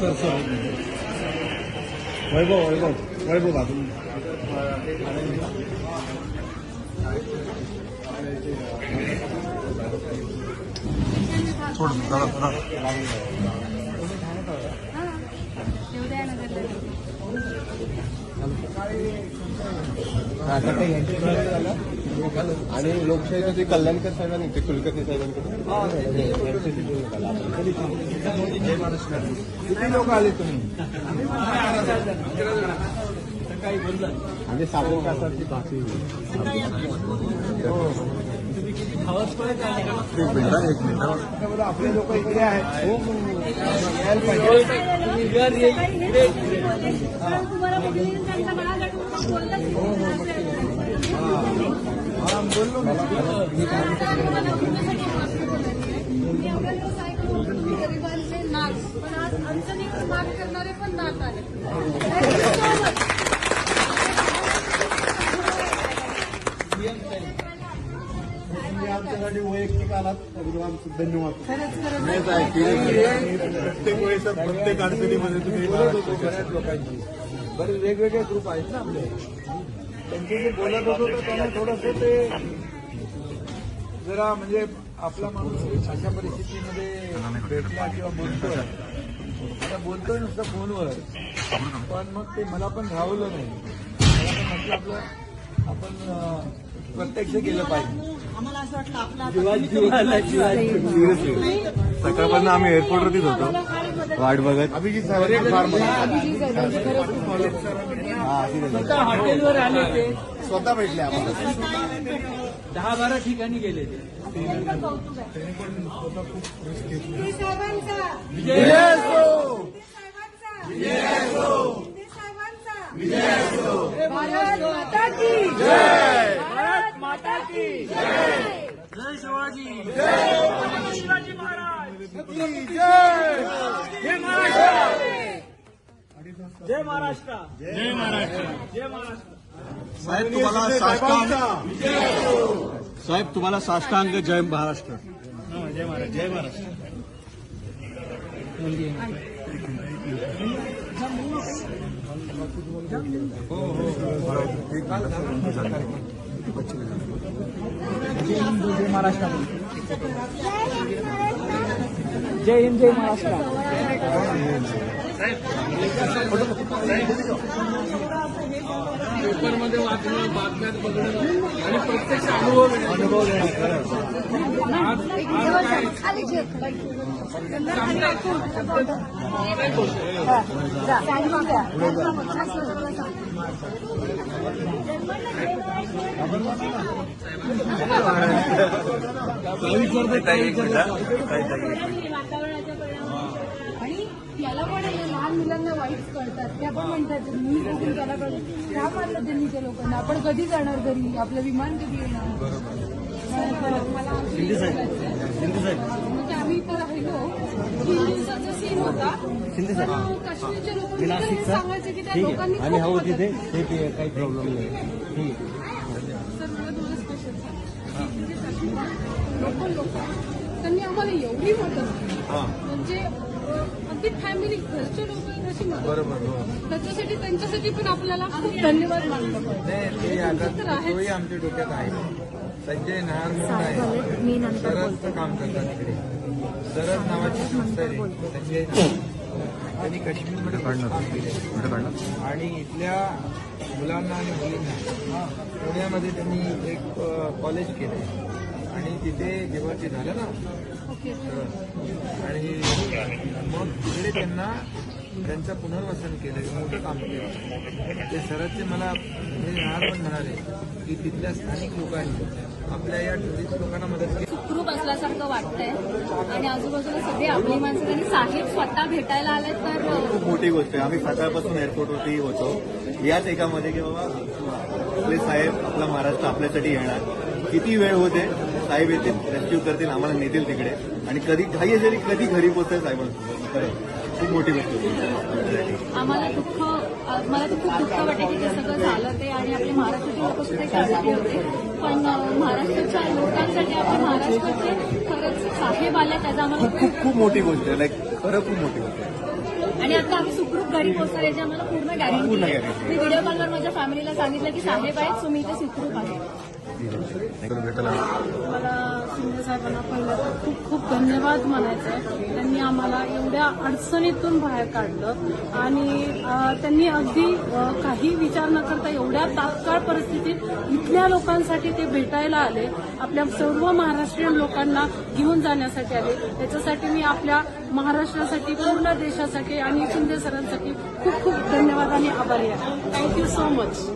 Sir sir वैभव वैभव वैभव बाजू थोडं दादा दादा आणि लोकशाहीचं जे कल्याणकर साहेबांनी कुलकर्णी साहेबांकडे किती लोक आले तुम्ही? एक गरिबांचे पण आज करणारे पण आले तुम्ही आमच्यासाठी वैयक्तिक आलात धन्यवाद प्रत्येक वेळेस प्रत्येक अडचणीमध्ये तुम्ही बोलत होतो बऱ्याच लोकांची बरेच वेगवेगळे ग्रुप आहेत ना आपले. त्यांचे जे बोलत होतो तर त्यांना थोडस ते जरा म्हणजे आपला माणूस अशा परिस्थितीमध्ये भेटला किंवा बोलतोय. आता बोलतोय नुसतं फोनवर. पण मग ते मला पण राहवलं नाही. मला पण म्हटलं आपलं आपण प्रत्यक्ष केलं पाहिजे. सकाळपासून आम्ही एअरपोर्टवरतीच होतो. वाट बघत. अभिजित स्वतः हॉटेलवर आले ते. स्वतः भेटले आम्हाला. दहा बारा ठिकाणी गेले ते. कौतुक आहे शिंदे साहेबांचा. विजय शिंदे साहेबांचा. भारत माता की. भारत माता की जय शिवाजी. जय! महाराष्ट्र! जय महाराष्ट्र! जय महाराष्ट्र! जय महाराष्ट्र! साहेब तुम्हाला साष्टांग साहेब तुम्हाला साष्टांग जय महाराष्ट्र! जय महाराष्ट्र जय हिंद जय महाराष्ट्र! जय हिंद जय महाराष्ट्र. पेपरमध्ये वाचणं बातम्यात बघणं आणि प्रत्यक्ष अनुभव घेणं अनुभव परिणामामुळे. आणि याला पण लहान मुलांना वाईट कळतात त्या पण म्हणतात मी बघून त्याला कळलं का मारलं त्यांनी त्या लोकांना आपण कधी जाणार घरी आपलं विमान कधी येणार मला- म्हणजे आम्ही इथं राहिलो तीन दिवसाचा सीन होता पण काश्मीरच्या लोकांनी सांगायचं की त्या लोकांनी हो काही प्रॉब्लेम नाही. लोकल लोक त्यांनी आम्हाला एवढी मदत केली. म्हणजे अगदी फॅमिली घरचे लोक तशी मदत बरोबर हो. त्याच्यासाठी त्यांच्यासाठी पण आपल्याला खूप धन्यवाद मानलं पाहिजे. तोही आमच्या डोक्यात आहे. संजय नहार म्हणून आहे. सरसचं काम करतात तिकडे. सरस नावाची संस्था आहे संजय नहार. त्यांनी काश्मीरमध्ये काम केले आणि इथल्या मुलांना आणि मुलींना पुण्यामध्ये त्यांनी एक कॉलेज केलं आणि तिथे जेव्हा ते झालं ना ओके. आणि मग तिकडे त्यांना त्यांचं पुनर्वसन केलं मोठं काम केलं. ते सरसचे मला हे राहत पण म्हणाले की तिथल्या स्थानिक लोकांनी आपल्या या टुरिस्ट लोकांना मदत केली. सुखरूप असल्यासारखं वाटतंय. आणि आजूबाजूला सगळी आपली माणसं आणि साहेब स्वतः भेटायला आले तर खूप मोठी गोष्ट आहे. आम्ही सकाळपासून एअरपोर्टवरती होतो. याच एकामध्ये की बाबा आपले साहेब आपला महाराष्ट्र आपल्यासाठी येणार. किती वेळ होते? साहेब येतील रेस्क्यू करतील आम्हाला नेतील तिकडे. आणि कधी काही जरी कधी घरी पोहोचेल साहेबांसोबत? खूप मोठी गोष्ट होती आम्हाला दुःख मला तर खूप दुःख वाटते की ते सगळं झालं ते आणि आपले लोक सुद्धा होते. पण महाराष्ट्राच्या लोकांसाठी आपण महाराष्ट्राचे खरंच साहेब आले त्याचा आम्हाला खूप खूप मोठी गोष्ट आहे. लाईक खरं खूप मोठी गोष्ट आहे. आणि आता आम्ही सुखरूप घरी पोहोचणार याची आम्हाला पूर्ण गॅरंटी. मी व्हिडिओ कॉलवर माझ्या फॅमिलीला सांगितलं की साहेब आहेत सो मी इथे सुखरूप आहे मला शिंदे साहेबांना पहिलं तर खूप खूप धन्यवाद म्हणायचं आहे त्यांनी आम्हाला एवढ्या अडचणीतून बाहेर काढलं आणि त्यांनी अगदी काही विचार न करता एवढ्या तात्काळ परिस्थितीत इथल्या लोकांसाठी ते भेटायला आले. आपल्या सर्व महाराष्ट्रीयन लोकांना घेऊन जाण्यासाठी आले. त्याच्यासाठी मी आपल्या महाराष्ट्रासाठी पूर्ण देशासाठी आणि शिंदे सरांसाठी खूप खूप धन्यवाद आणि आभारी आहे. Thank you so much